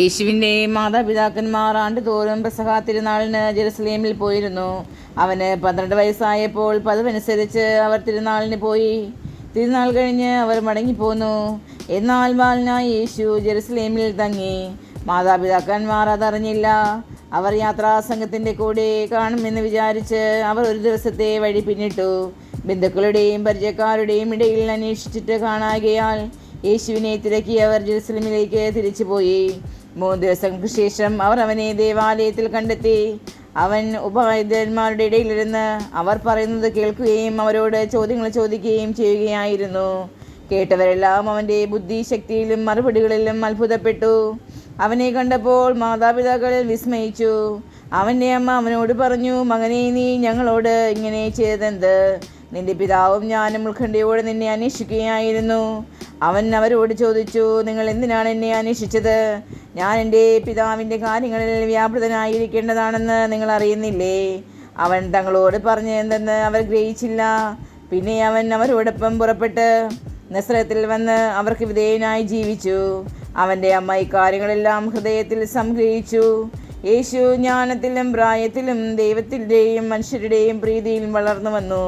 യേശുവിന്റെ മാതാപിതാക്കന്മാർ ആണ്ടുതോറും പ്രസഹാ തിരുനാളിന് ജെറുസലേമിൽ പോയിരുന്നു. അവന് പന്ത്രണ്ട് വയസ്സായപ്പോൾ പതിവനുസരിച്ച് അവർ തിരുനാളിന് പോയി. തിരുനാൾ കഴിഞ്ഞ് അവർ മടങ്ങിപ്പോന്നു. എന്നാൽ ബാലനായി യേശു ജെറുസലേമിൽ തങ്ങി. മാതാപിതാക്കന്മാർ അതറിഞ്ഞില്ല. അവർ യാത്രാസംഘത്തിന്റെ കൂടെ കാണുമെന്ന് വിചാരിച്ച് അവർ ഒരു ദിവസത്തെ വഴി പിന്നിട്ടു. ബന്ധുക്കളുടെയും പരിചയക്കാരുടെയും ഇടയിൽ അന്വേഷിച്ചിട്ട് കാണാകയാൽ യേശുവിനെ തിരക്കി അവർ ജെറുസലേമിലേക്ക് തിരിച്ചുപോയി. മൂന്ന് ദിവസങ്ങൾക്ക് ശേഷം അവർ അവനെ ദേവാലയത്തിൽ കണ്ടെത്തി. അവൻ ഉപവൈദ്യന്മാരുടെ ഇടയിലിരുന്ന് അവർ പറയുന്നത് കേൾക്കുകയും അവരോട് ചോദ്യങ്ങൾ ചോദിക്കുകയും ചെയ്യുകയായിരുന്നു. കേട്ടവരെല്ലാം അവന്റെ ബുദ്ധിശക്തിയിലും മറുപടികളിലും അത്ഭുതപ്പെട്ടു. അവനെ കണ്ടപ്പോൾ മാതാപിതാക്കൾ വിസ്മയിച്ചു. അവന്റെ അമ്മ അവനോട് പറഞ്ഞു മകനെ നീ ഞങ്ങളോട് ഇങ്ങനെ ചെയ്തതെന്ത്? നിന്റെ പിതാവും ഞാനും ഉത്കണ്ഠയോടെ നിന്നെ അന്വേഷിക്കുകയായിരുന്നു. അവൻ അവരോട് ചോദിച്ചു നിങ്ങൾ എന്തിനാണ് എന്നെ അന്വേഷിച്ചത്? ഞാൻ എന്റെ പിതാവിന്റെ കാര്യങ്ങളിൽ വ്യാപൃതനായിരിക്കേണ്ടതാണെന്ന് നിങ്ങൾ അറിയുന്നില്ലേ? അവൻ തങ്ങളോട് പറഞ്ഞ എന്തെന്ന് അവർ ഗ്രഹിച്ചില്ല. പിന്നെ അവൻ അവരോടൊപ്പം പുറപ്പെട്ട് നസ്രത്തിൽ വന്ന് അവർക്ക് വിധേയനായി ജീവിച്ചു. അവന്റെ അമ്മ ഇക്കാര്യങ്ങളെല്ലാം ഹൃദയത്തിൽ സംഗ്രഹിച്ചു. യേശു ജ്ഞാനത്തിലും പ്രായത്തിലും ദൈവത്തിന്റെയും മനുഷ്യരുടെയും പ്രീതിയിലും വളർന്നു വന്നു.